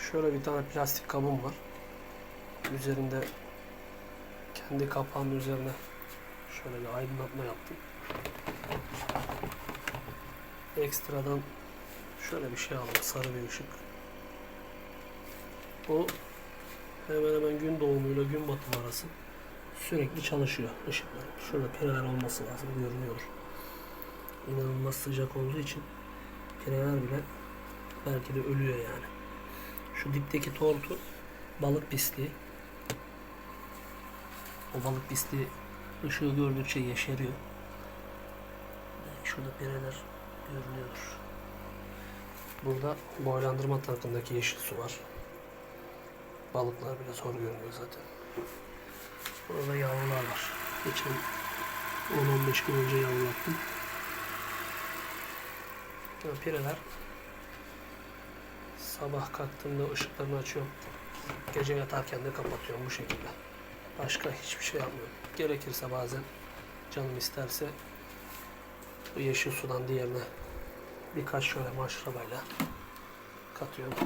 Şöyle bir tane plastik kabım var. Üzerinde kendi kapağının üzerine şöyle bir aydınlatma yaptım. Ekstradan şöyle bir şey aldım. Sarı bir ışık. Bu hemen hemen gün doğumuyla gün batımı arası sürekli çalışıyor ışıklar. Şurada pireler olması lazım görünüyor. İnanılmaz sıcak olduğu için pireler bile belki de ölüyor yani. Şu dipteki tortu balık pisliği. O balık pisliği ışığı gördükçe yeşeriyor. Şurada pireler görünüyor. Burada boylandırma tankındaki yeşil su var. Balıklar bile zor görünüyor zaten. Burada yavrular var. Geçen 10-15 gün önce yavrulattım. Ya pireler sabah kalktığımda ışıklarını açıyorum. Gece yatarken de kapatıyorum bu şekilde. Başka hiçbir şey yapmıyorum. Gerekirse bazen canım isterse bu yeşil sudan diğerine birkaç şöyle maşrabayla katıyorum.